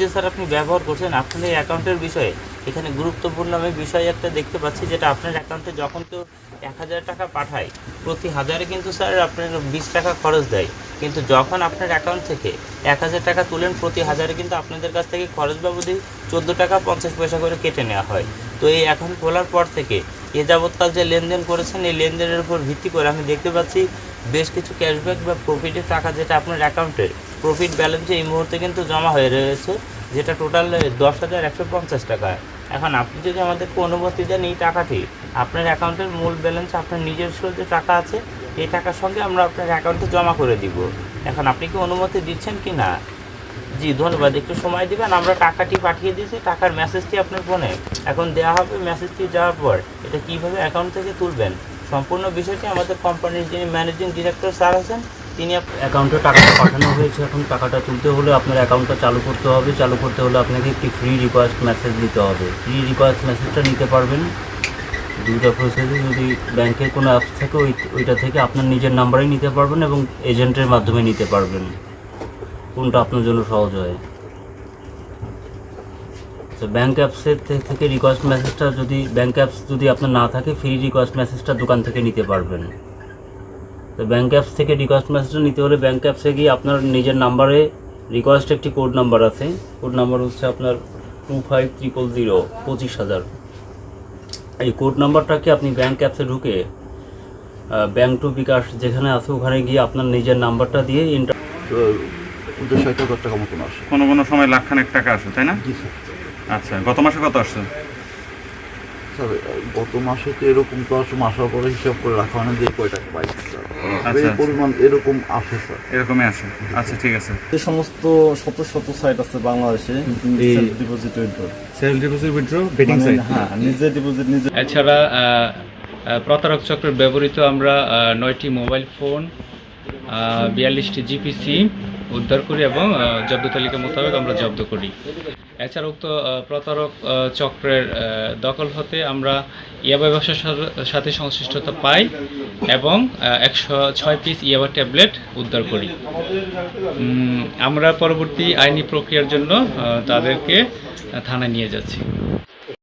যে স্যার আপনি ব্যবহার করছেন, আপনার এই অ্যাকাউন্টের বিষয়ে এখানে গুরুত্বপূর্ণ আমি বিষয় একটা দেখতে পাচ্ছি, যেটা আপনার অ্যাকাউন্টে যখন কেউ এক হাজার টাকা পাঠায়, প্রতি হাজারে কিন্তু স্যার আপনার বিশ টাকা খরচ দেয়। কিন্তু যখন আপনার অ্যাকাউন্ট থেকে এক হাজার টাকা তুলেন, প্রতি হাজারে কিন্তু আপনাদের কাছ থেকে খরচ বাবদই চোদ্দ টাকা পঞ্চাশ পয়সা করে কেটে নেওয়া হয়। তো এই অ্যাকাউন্ট খোলার পর থেকে এ যাবৎকাল যে লেনদেন করেছেন, এই লেনদেনের উপর ভিত্তি করে আমি দেখতে পাচ্ছি, বেশ কিছু ক্যাশব্যাক বা প্রফিটের টাকা যেটা আপনার অ্যাকাউন্টে প্রফিট ব্যালেন্সে এই মুহূর্তে কিন্তু জমা হয়ে রয়েছে, যেটা টোটাল দশ হাজার একশো পঞ্চাশ টাকা। এখন আপনি যদি আমাদেরকে অনুমতি দেন এই টাকাটি, আপনার অ্যাকাউন্টের মূল ব্যালেন্স আপনার নিজস্ব যে টাকা আছে, এই টাকার সঙ্গে আমরা আপনার অ্যাকাউন্টে জমা করে দিব। এখন আপনি কি অনুমতি দিচ্ছেন কি না? জি, ধন্যবাদ। একটু সময় দিবেন, আমরা টাকাটি পাঠিয়ে দিয়েছি, টাকার মেসেজটি আপনার ফোনে এখন দেওয়া হবে মেসেজটি যাওয়ার পর, এটা কীভাবে অ্যাকাউন্ট থেকে তুলবেন? সম্পূর্ণ বিষয়টি আমাদের কোম্পানির যিনি ম্যানেজিং ডিরেক্টর স্যার আছেন তিনি অ্যাকাউন্টে টাকাটা পাঠানো হয়েছে। এখন টাকাটা তুলতে হলে আপনার অ্যাকাউন্টটা চালু করতে হবে। চালু করতে হলে আপনাকে একটি ফ্রি রিকোয়েস্ট মেসেজ দিতে হবে। ফ্রি রিকোয়েস্ট মেসেজটা নিতে পারবেন। দুইটা প্রসেসে যদি ব্যাংকের কোনো অ্যাপস থাকে, ওই, ওইটা থেকে আপনার নিজের নাম্বারেই নিতে পারবেন এবং এজেন্টের মাধ্যমে নিতে পারবেন। কোনটা আপনার জন্য সহজ হয়। তো ব্যাঙ্ক অ্যাপসের থেকে রিকোয়েস্ট মেসেজটা যদি ব্যাঙ্ক অ্যাপস যদি আপনার না থাকে ফ্রি রিকোয়েস্ট মেসেজটা দোকান থেকে নিতে পারবেন। তো ব্যাংক অ্যাপস থেকে রিকোয়েস্ট মেসেজটা নিতে হলে ব্যাংক অ্যাপসে গিয়ে আপনার নিজের নাম্বারে রিকোয়েস্ট একটি কোড নাম্বার আছে। কোড নাম্বার হচ্ছে আপনার টু ফাইভ ট্রিপল জিরো পঁচিশ হাজার। এই কোড নাম্বারটাকে আপনি ব্যাংক অ্যাপসে ঢুকে ব্যাঙ্ক টু বিকাশ যেখানে আছে ওখানে গিয়ে আপনার নিজের নাম্বারটা দিয়ে ইন্টার কোনো কোনো সময় লাখ লাখখানেক টাকা আসে তাই না? আচ্ছা গত মাসে কত আসছে? স্যার গত মাসে তো এরকম তো আসলে আসার পরে হিসাব করে রাখা হয় না যে কয় টাকা পাইছি স্যার আচ্ছা। এই পরিমাণ এরকম আসে স্যার। এরকমই আসে আচ্ছা ঠিক আছে। যে সমস্ত শত শত সাইট আছে বাংলাদেশে ডিপোজিট উইথড্র সেল ডিপোজিট উইথড্র বেটিং সাইট হ্যাঁ নিজে ডিপোজিট নিজে এছাড়া প্রতারক চক্রের ব্যবহৃত আমরা আহ, নয়টি মোবাইল ফোন বিয়াল্লিশটি জিপিসি উদ্ধার করি এবং জব্দ তালিকা মোতাবেক আমরা জব্দ করি। এছাড়া উক্ত প্রতারক চক্রের দখল হতে আমরা ইয়াবা ব্যবসার সাথে- সংশ্লিষ্টতা পাই এবং একশো ছয় পিস ইয়াবা ট্যাবলেট উদ্ধার করি। আমরা পরবর্তী আইনি প্রক্রিয়ার জন্য তাদেরকে থানায় নিয়ে যাচ্ছি।